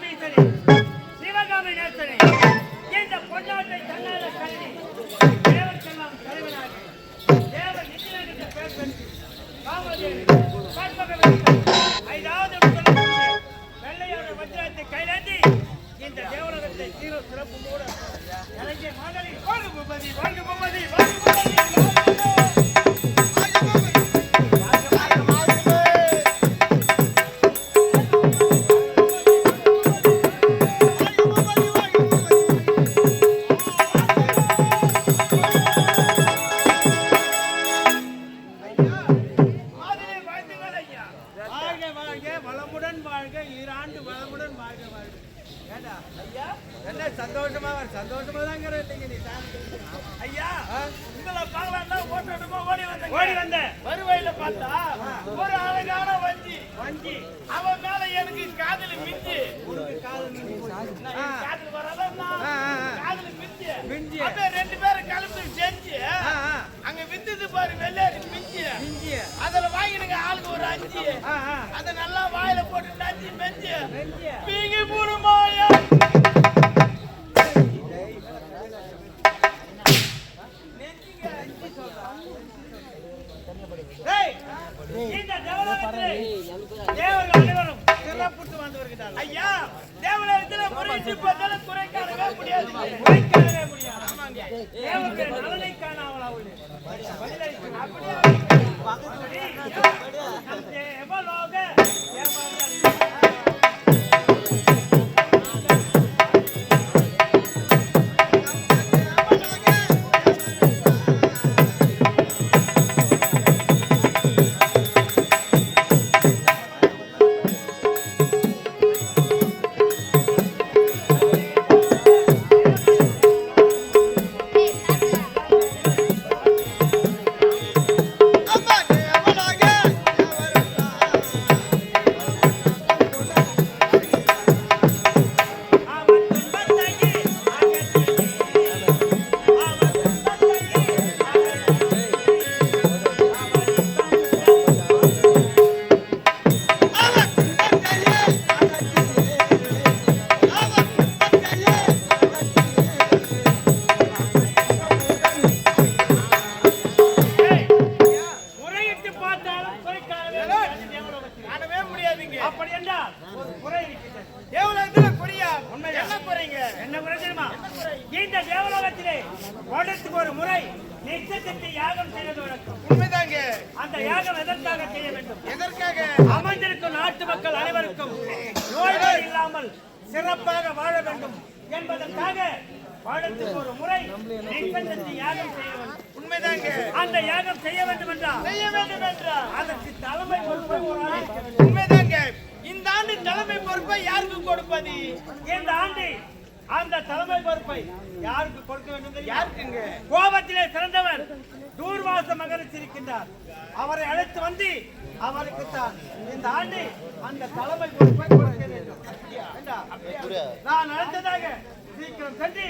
எமைகாக்கும் சிவகாமி நேசனே இந்த பொன்னாட்டை தன்னால கல்வி தேவர்க்கெல்லாம் தலைவனாக தேவ நிதியனுக்கு பேர் பெற்று காமதேவி ஐந்தாவது முதலமைச்சர் வெள்ளையோட வஜ்ரத்தை இந்த தேவலகத்தை சீர சிறப்பு மூட. இலங்கை மாதிரி வாழ்க பூபதி வாழ்க பூபதி என்ன சந்தோஷமா சந்தோஷமா தான். ஐயா, உங்களை பார்க்கலாம்னா ஓட்டோட்டமா ஓடி வந்தேங்க. ஓடி வந்தேன். வருவாயில பார்த்தா, ஒரு அழகான வஞ்சி. வஞ்சி அவன் மேல எனக்கு காதலி மிஞ்சி. காதல் என் காதலி மிஞ்சி. மிஞ்சி. ரெண்டு பேரும் கலந்து செஞ்சு. அங்க வித்துது பாரு வெள்ளையரி மிஞ்சி. மிஞ்சி அதுல வாங்கினுங்க ஆளுக்கு ஒரு அஞ்சு. அத நல்லா வாயில போட்டு நஞ்சு மெஞ்சு மிஞ்சி. பீங்கி இந்த தேவலோகத்திலே தேவர்கள் அனைவரும் சிறப்புட்டு ஐயா தேவலோகத்திலே முறையிட்டு பார்த்தாலும் முடியாது. குறை முடியாது. ஆமாங்க தேவர்கள் நலனை காணாமல் அவளே அப்படியே குறை இருக்கிறது தேவலோகத்துல. என்ன குறைங்க? என்ன குறை தெரியுமா? இந்த தேவலோகத்திலே வருடத்துக்கு ஒரு முறை நிச்சயத்தை யாகம் செய்வது வழக்கம். உண்மைதாங்க. அந்த யாகம் எதற்காக செய்ய வேண்டும்? எதற்காக? அமர்ந்திருக்கும் நாட்டு மக்கள் அனைவருக்கும் நோய்கள் இல்லாமல் சிறப்பாக வாழ வேண்டும் என்பதற்காக வருடத்துக்கு ஒரு முறை நிச்சயத்தை யாகம் செய்ய வேண்டும். உண்மைதாங்க. அந்த யாகம் செய்ய வேண்டும் என்றால் செய்ய வேண்டும் என்றால் அதற்கு தலைமை பொறுப்பை பொறுப்பை யாருக்கு கொடுப்பது இந்த ஆண்டு அந்த தலைமை பொறுப்பை யாருக்கு கொடுக்க வேண்டும்? யாருக்குங்க கோபத்திலே சிறந்தவர் தூர்வாச மகரிஷி இருக்கின்றார் அவரை அழைத்து வந்து அவருக்கு தான் இந்த ஆண்டு அந்த தலைமை பொறுப்பை கொடுக்க வேண்டும்? நான் அழைத்ததாக சீக்கிரம் சென்று